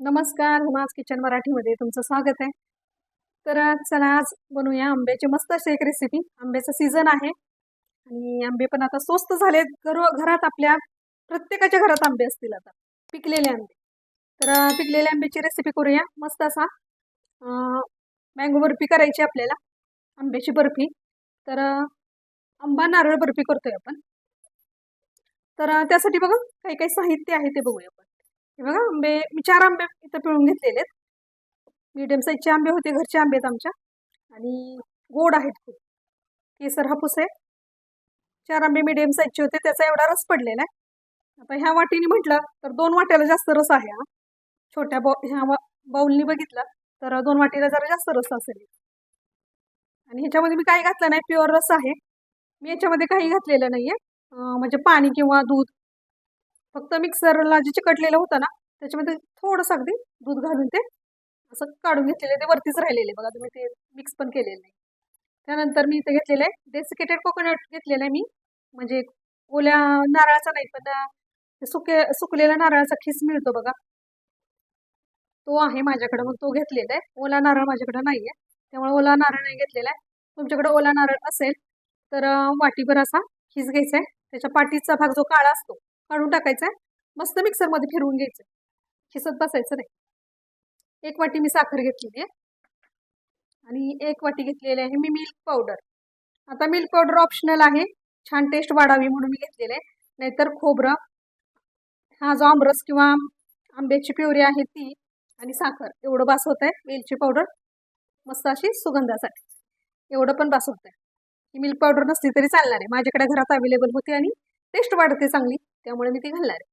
नमस्कार हुमाज किचन मराठीमध्ये तुमचं स्वागत आहे. तर चला आज बनवूया आंब्याची मस्त अशी एक रेसिपी आंब्याचं सीझन आहे आणि आंबे पण आता स्वस्त झाले घर घरात आपल्या प्रत्येकाच्या घरात आंबे असतील आता. पिकलेले आंबे. तर पिकलेल्या आंब्याची रेसिपी करूया. मस्त असा मँगो बर्फी करायची आपल्याला आंब्याची बर्फी. तर आंबा नारळ बर्फी करतोय आपण. तर त्यासाठी बघा काही काही साहित्य आहे ते बघूया आपण. हे बघा आंबे मी चार आंबे इथं पिळून घेतलेले आहेत. मीडियम साईजचे आंबे होते घरचे आंबे आहेत आमच्या. आणि गोड आहेत खूप. केसर हापूस आहे. चार आंबे मीडियम साईजचे होते त्याचा एवढा रस पडलेला आहे. आता ह्या वाटीने म्हटलं तर दोन वाट्याला जास्त रस आहे हा. छोट्या बॉ ह्या वा बाऊलनी बघितलं तर दोन वाटीला जरा जास्त रस असेल. आणि ह्याच्यामध्ये मी काही घातलं नाही प्युअर रस आहे. मी याच्यामध्ये काही घातलेलं नाही आहे म्हणजे पाणी किंवा दूध फक्त मिक्सरला जे चिकटलेलं होतं ना त्याच्यामध्ये थोडंसं अगदी दूध घालून ते असं काढून घेतलेले ते वरतीच राहिलेले बघा तुम्ही ते मिक्स पण केलेलं नाही त्यानंतर मी इथे घेतलेलं आहे डेसिकेटेड कोकोनट घेतलेलं आहे मी. म्हणजे ओल्या नारळाचा नाही पण ते सुके सुकलेला नारळाचा खिस मिळतो बघा. तो आहे माझ्याकडे मग तो घेतलेला आहे. ओला नारळ माझ्याकडे नाही आहे. त्यामुळे ओला नारळ नाही घेतलेला आहे. तुमच्याकडे ओला नारळ असेल तर वाटीभर असा खिस घ्यायचा आहे. त्याच्या पाठीचा भाग जो काळा असतो काढून टाकायचा आहे मस्त मिक्सरमध्ये फिरवून घ्यायचं. खिसत बसायचं नाही. एक वाटी मी साखर घेतलेली आहे. आणि एक वाटी घेतलेली आहे मी मिल्क पावडर आता मिल्क पावडर ऑप्शनल आहे. छान टेस्ट वाढावी म्हणून मी घेतलेलं आहे. नाहीतर खोबरं. हा जो आमरस किंवा आंब्याची प्युरी आहे ती आणि साखर एवढं बास होत आहे वेलची पावडर मस्त अशी सुगंधासाठी. एवढं पण बास होत आहे. ही मिल्क पावडर नसली तरी चालणार आहे. माझ्याकडे घरात अवेलेबल होती आणि टेस्ट वाढते चांगली. त्यामुळे मी ते घालणार आहे.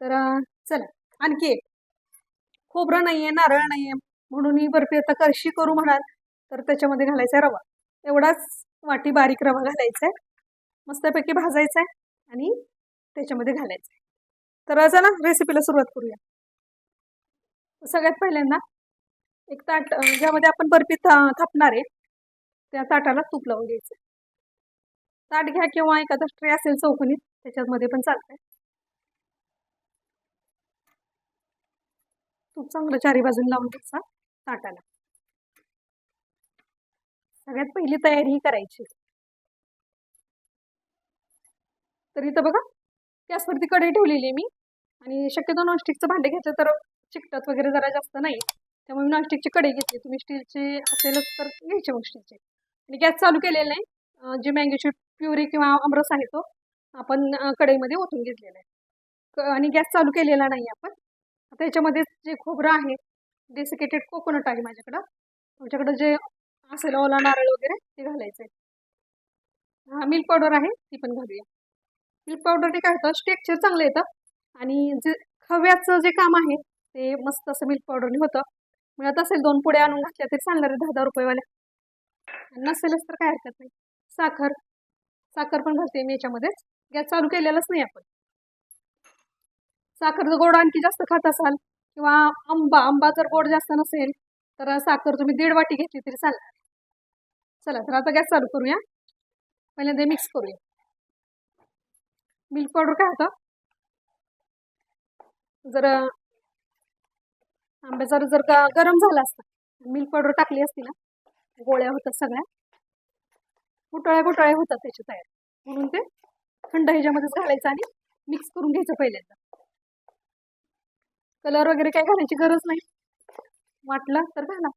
तर चला. आणखी एक. खोबरं नाही आहे नारळ नाही आहे म्हणून ही बर्फी आता करशी करू म्हणाल तर त्याच्यामध्ये घालायचा आहे रवा. एवढाच वाटी बारीक रवा घालायचा आहे. मस्तपैकी भाजायचा आहे आणि त्याच्यामध्ये घालायचं आहे. तर चला रेसिपीला सुरुवात करूया. सगळ्यात पहिल्यांदा एक ताट ज्यामध्ये आपण बर्फी था थापणार आहे त्या ताटाला तूप लावून घ्यायचं ताट घ्या किंवा एखादा ट्रे असेल चौकोनी त्याच्यामध्ये पण चालतंय. तूप चांगलं चारी बाजून लावून घ्यायचा ताटाला. सगळ्यात पहिली तयारी ही करायची. तर इथं बघा गॅसवरती कढई ठेवलेली आहे मी. आणि शक्यतो नॉनस्टिकचं भांडे घेतलं तर चिकटत वगैरे जरा जास्त नाही. त्यामुळे मी नॉनस्टिकची कढई घेतली. तुम्ही स्टीलची असेलच तर घ्यायचे मग स्टीलचे. आणि गॅस चालू केलेला आहे. जे जी मँगोची प्युरी किंवा अमरस आहे तो आपण कढईमध्ये ओतून घेतलेलं आहे. क- आणि गॅस चालू केलेला नाही आपण. आता याच्यामध्ये जे खोबरं आहे डेसिकेटेड कोकोनट आहे माझ्याकडं. तुमच्याकडं जे असेल ओला नारळ वगैरे ते घालायचं आहे हा मिल्क पावडर आहे ती पण घालूया. मिल्क पावडरने काय होतं स्टेक्चर चांगलं येतं. आणि जे खव्याचं जे काम आहे ते मस्त असं मिल्क पावडरने होतं. मिळत असेल दोन पुढे आणून घातल्या तरी चालणार आहे दहा दहा रुपयेवाल्या नसेलच तर काय हरकत नाही. साखर साखर पण घालते मी याच्यामध्येच. गॅस चालू केलेलाच नाही आपण. साखर जर गोड आणखी जास्त खात असाल किंवा आंबा आंबा जर गोड जास्त नसेल तर साखर तुम्ही दीड वाटी घेतली तरी चालणार. चला तर आता गॅस चालू करूया. पहिल्यांदा मिक्स करूया. मिल्क पावडर काय होतं? जर आंब्या जर जर का गरम झाला असता मिल्क पावडर टाकली असती ना गोळ्या होतात सगळ्या. गुटाळ्या गुटाळ्या होतात त्याची तयार. म्हणून ते थंड ह्याच्यामध्येच घालायचं आणि मिक्स करून घ्यायचं पहिल्यांदा. कलर वगैरे काय घालायची गरज नाही. वाटलं तर घाला.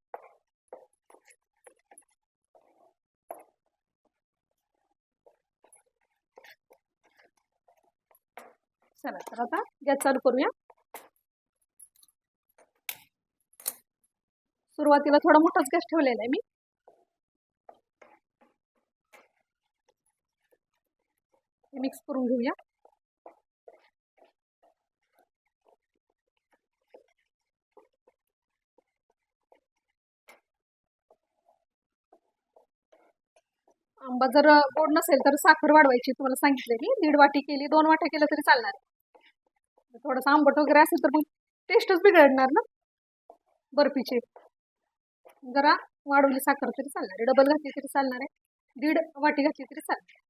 चला तर आता गॅस चालू करूया. सुरुवातीला थोडा मोठाच गॅस ठेवलेला आहे मी. मिक्स करून घेऊया. आंबा जर गोड नसेल तर साखर वाढवायची तुम्हाला सांगितलेली दीड वाटी केली दोन वाट्या केलं तरी चालणार. थोडंसं आंबट वगैरे असेल तर मग टेस्टच बिघडणार ना? बर्फीची. जरा वाढवली साखर तरी चालणार आहे. डबल घातली तरी चालणार आहे. दीड वाटी घातली तरी चालणार आहे.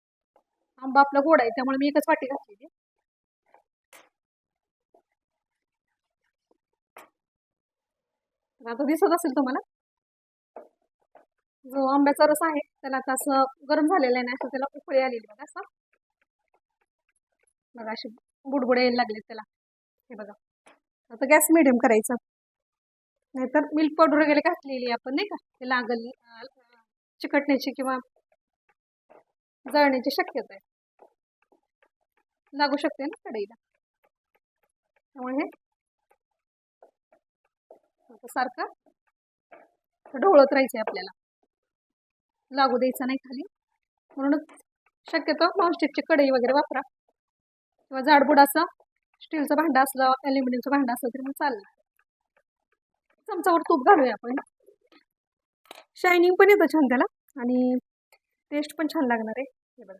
आंबा आपला गोड आहे त्यामुळे मी एकच वाटी घातलेली आता दिसत असेल तुम्हाला? जो आंब्याचा रस आहे त्याला आता असं गरम झालेलं आहे ना असं त्याला उकळी आलेली बघा असं. बघा अशी बुडबुडे यायला लागले त्याला. हे बघा. आता गॅस मिडियम करायचा. नाहीतर मिल्क पावडर वगैरे घातलेली आपण नाही का? ते लागल चिकटण्याची किंवा जळण्याची शक्यता आहे. लागू शकते ना कढईला. त्यामुळे हे सारखं ढवळत राहायचंय आपल्याला. लागू द्यायचं नाही खाली. म्हणूनच शक्यतो नॉनस्टिकची कढई वगैरे वापरा. किंवा जाडबुड असं स्टीलचं भांडं असलं ॲल्युमिनियमचं भांडं असलं तरी मग चालेल. चमचावर तूप घालूया आपण. शायनिंग पण येतं छान त्याला. आणि टेस्ट पण छान लागणार आहे. हे बघा.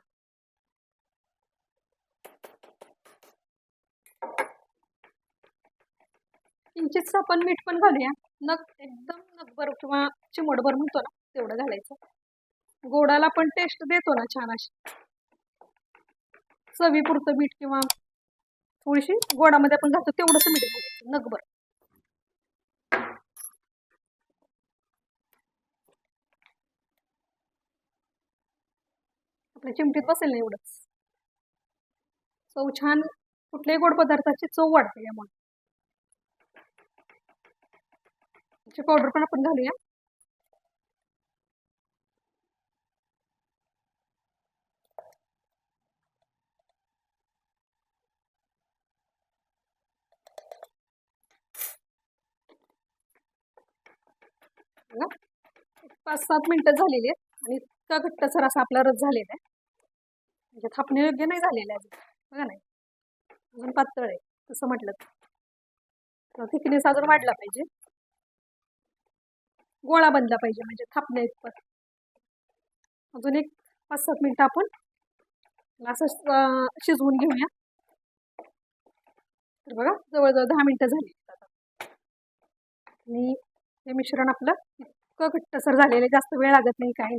किंचितचं आपण मीठ पण घालूया. नग एकदम नगभर किंवा चिमडभर म्हणतो ना तेवढं घालायचं. गोडाला पण टेस्ट देतो ना छान अशी. चवीपुरतं मीठ किंवा थोडीशी गोडामध्ये आपण घालतो तेवढंच मीठ घालायचं नगभर. आपल्या चिमटीत बसेल ना एवढंच. चव छान कुठल्याही गोड पदार्थाची चव वाढते यामुळे. पावडर पण आपण घालूया. पाच सात मिनिटं झालेली आहेत आणि इतका घट्टसर असा आपला रस झालेला आहे. म्हणजे थापणे योग्य नाही झालेले आहे अजून. बघा नाही अजून पातळ आहे तसं म्हटलं तर. थिकनेस अजून वाढला पाहिजे. गोळा बनला पाहिजे म्हणजे थापण्या इतपत अजून एक पाच सात मिनिटं आपण असं शिजवून घेऊया. तर बघा जवळजवळ दहा मिनिटं झाली आणि हे मिश्रण आपलं इतकं घट्टसर झालेलं आहे जास्त वेळ लागत नाही काय.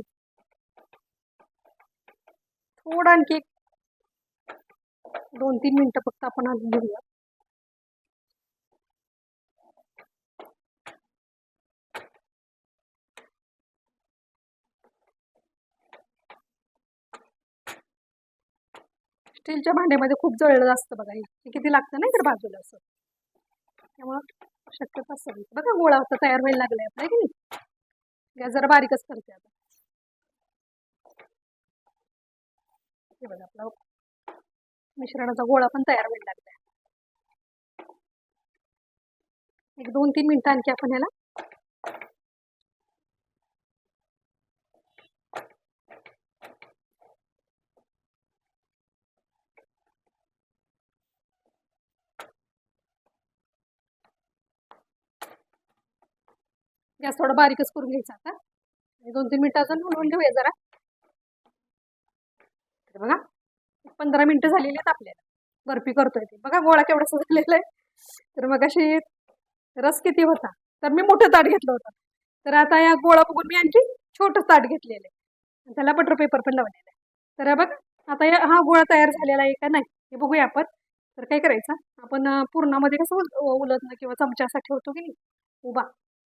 थोडं आणखी एक दोन तीन मिनिटं फक्त आपण अजून घेऊया स्टीलच्या भांड्यामध्ये खूप जळलं असतं बघा हे किती लागतं नाही तर बाजूला असं? त्यामुळं शक्यता असेल बघा गोळा होता तयार व्हायला लागलाय आपल्या की नाही? गॅस जरा बारीकच करते आता. हे बघा आपला मिश्रणाचा गोळा पण तयार व्हायला लागला एक दोन तीन मिनिटं आणखी आपण ह्याला गॅस थोडा बारीकच करून घ्यायचा आता. आणि दोन तीन मिनिटं अजून हलवून घेऊया जरा. तर बघा. पंधरा मिनिटं झालेली आहेत आपल्याला. बर्फी करतोय ते. बघा गोळा केवढासा झालेला आहे. तर मग अशी रस किती होता? तर मी मोठं ताट घेतलं होतं. तर आता या गोळा बघून मी आणखी छोटं ताट घेतलेलं आहे. आणि त्याला बटर पेपर पण लावलेला आहे. तर बघ आता या हा गोळा तयार झालेला आहे का नाही हे बघूया आपण. तर काय करायचं? आपण पूर्णामध्ये कसं उल उलटणं किंवा चमचा असा ठेवतो की नाही? उभा.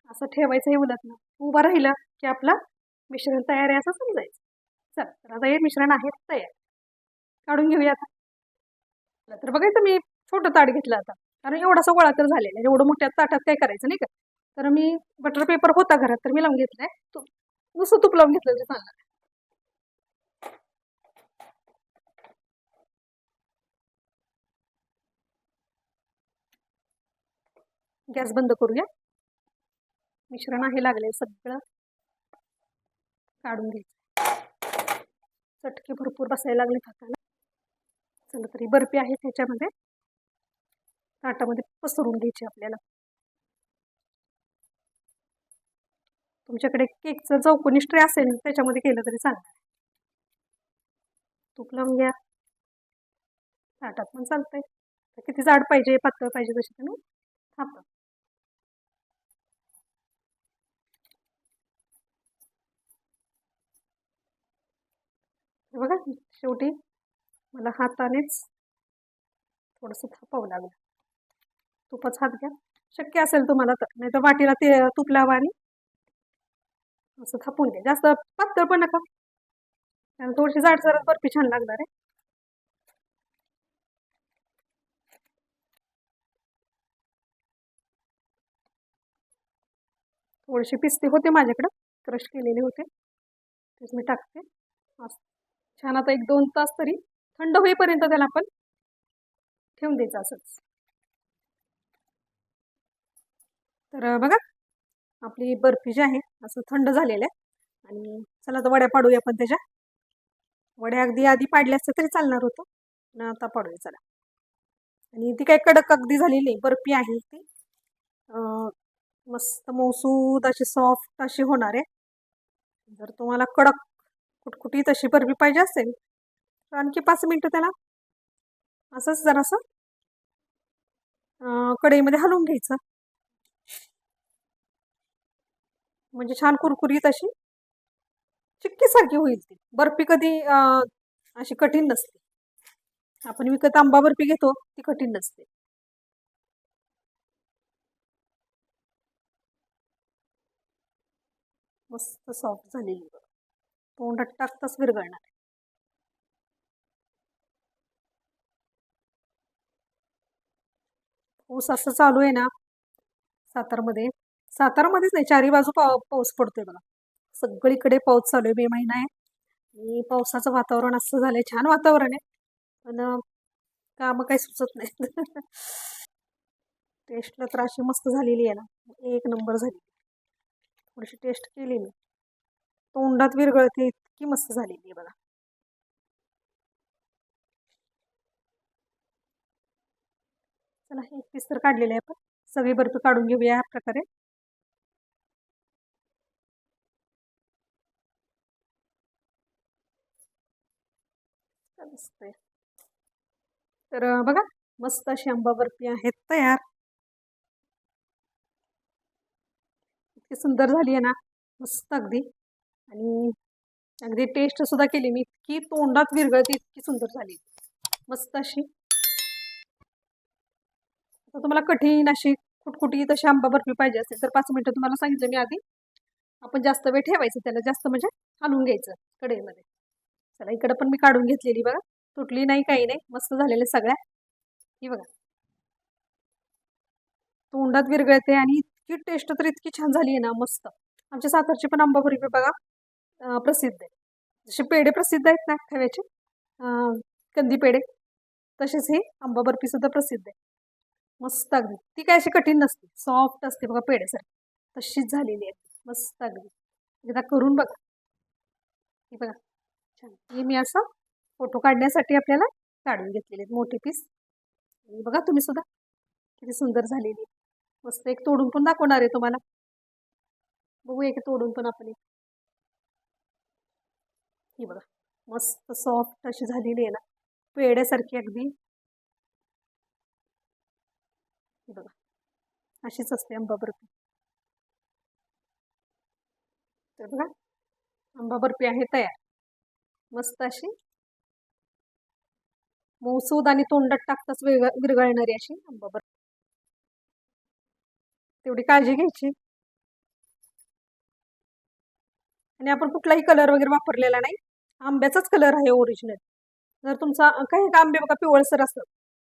असं ठेवायचं हे उलटणं उभा राहिलं की आपला मिश्रण तयार आहे असं समजायचं. चल तर आता हे मिश्रण आहे तयार. काढून घेऊया आता तर बघायचं मी छोटं ताट घेतलं आता. कारण एवढासा गोळा तर झालेला आहे. एवढं मोठ्या ताटात काय करायचं नाही का? तर मी बटर पेपर होता घरात तर मी लावून घेतलाय. तू नुसतं तूप लावून घेतलं तर चालणार गॅस बंद करूया. मिश्रण आहे लागले सगळं. काढून घ्यायचं. चटके भरपूर बसायला लागले फाकाला चला तरी बर्फी आहे त्याच्यामध्ये. ताटामध्ये पसरून घ्यायची आपल्याला. तुमच्याकडे केकचं चौकोनी ट्रे असेल त्याच्यामध्ये केलं तरी चालणार तूप लावून घ्या. ताटात पण चालतंय. किती जाड पाहिजे पातळ पाहिजे तशी तुम्ही थांबा बघा शेवटी मला हातानेच थोडंसं थापावं लागलं. तुपाच हात घ्या. शक्य असेल तुम्हाला तर. नाही तर वाटीला ते तूप लावा आणि असं थापून घ्या. जास्त पातळ पण नका. कारण थोडीशी जाडसरच बर्फी छान लागणार आहे. थोडीशी पिस्ते होते माझ्याकडं. क्रश केलेले होते. तेच मी टाकते. असं. छान आता एक दोन तास तरी थंड होईपर्यंत त्याला आपण ठेवून द्यायचं असंच. तर बघा आपली बर्फी जी आहे असं थंड झालेलं आहे. आणि चला तर वड्या पाडूया आपण त्याच्या. वड्या अगदी आधी पाडल्या असतं तरी चालणार होतं. पण आता पाडूया चला. आणि ती काही कडक अगदी झालेली बर्फी आहे ती. मस्त मौसूद अशी सॉफ्ट अशी होणार आहे. जर तुम्हाला कडक कुटकुटीत अशी बर्फी पाहिजे असेल आणखी पाच मिनटं त्याला. असंच जरासं कढईमध्ये हलवून घ्यायचं. म्हणजे छान कुरकुरीत अशी चिक्कीसारखी होईल ती. बर्फी कधी अशी कठीण नसते. आपण विकत आंबा बर्फी घेतो ती कठीण नसते. मस्त सॉफ्ट झालेली बघ. तोंडात टाकताच विरघळणार. ऊस पाऊस असं चालू आहे ना सातारमध्ये. सातारामध्येच नाही चारी बाजू पाव पाऊस पडतोय बघा. सगळीकडे पाऊस चालू आहे मे महिना आहे. आणि पावसाचं वातावरण असं झालंय छान वातावरण आहे. पण कामं काही सुचत नाही टेस्टला तर अशी मस्त झालेली आहे ना. एक नंबर झाली. थोडीशी टेस्ट केली मी. तोंडात विरगळते इतकी मस्त झालेली आहे बघा. चला एक पीस तर काढलेले आहे आपण. सगळी बर्फी काढून घेऊया ह्या प्रकारे. तर बघा मस्त अशी आंबा बर्फी आहेत तयार. इतकी सुंदर झाली आहे ना मस्त अगदी. आणि अगदी टेस्ट सुद्धा केली मी. इतकी तोंडात विरघळते इतकी सुंदर झाली. मस्त अशी. तर तुम्हाला कठीण अशी कुटकुटी तशी आंबा बर्फी पाहिजे असेल तर पाच मिनटं तुम्हाला सांगितलं मी आधी. आपण जास्त वेळ ठेवायचं त्याला जास्त म्हणजे हलवून घ्यायचं कढईमध्ये. चला इकडं पण मी काढून घेतलेली बघा. तुटली नाही काही नाही. मस्त झालेले सगळ्या. ही बघा. तोंडात विरगळते आणि इतकी टेस्ट तर इतकी छान झाली आहे ना मस्त. आमच्या सातारची पण आंबा बर्फी बघा प्रसिद्ध आहे. जसे पेढे प्रसिद्ध आहेत ना खव्याचे कंदी पेढे. तसेच हे आंबा बर्फी सुद्धा प्रसिद्ध आहे. मस्त अगदी. ती काय अशी कठीण नसते. सॉफ्ट असते बघा पेढ्यासारखी. तशीच झालेली आहे. मस्त अगदी. एकदा करून बघा. ही बघा. छान. हे मी असं फोटो काढण्यासाठी आपल्याला काढून घेतलेले आहेत. मोठे पीस आणि बघा तुम्ही सुद्धा. किती सुंदर झालेली आहे. मस्त एक तोडून पण दाखवणार आहे तुम्हाला. बघूया की तोडून पण आपण एक. ही बघा. मस्त सॉफ्ट अशी झालेली आहे ना. पेड्यासारखी अगदी. बघा. अशीच असते आंबा बर्फी तर बघा आंबा बर्फी आहे तयार. मस्त अशी. मौसूद आणि तोंडात टाकताच वेग विरघळणारी अशी आंबा बर्फी तेवढी काळजी घ्यायची. आणि आपण कुठलाही कलर वगैरे वापरलेला नाही. आंब्याचाच कलर आहे ओरिजिनल जर तुमचा काही आंबे बघा पिवळसर असतात.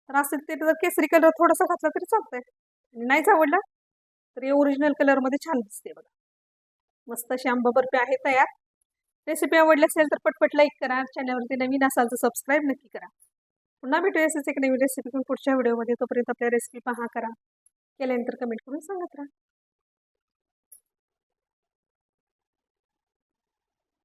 तर असेल ते जर केसरी कलर थोडासा घातला तरी चालतंय. आणि नाहीच आवडला तर हे ओरिजिनल कलरमध्ये छान दिसते बघा. मस्त अशी आंबा बर्फी आहे तयार. रेसिपी आवडली असेल तर पटपट लाईक करा. चॅनलवरती नवीन असाल तर सबस्क्राईब नक्की करा. पुन्हा भेटूया असेच एक नवीन रेसिपी पुढच्या व्हिडिओमध्ये तोपर्यंत आपल्या रेसिपी पहा करा. केल्यानंतर कमेंट करून सांगत राहा.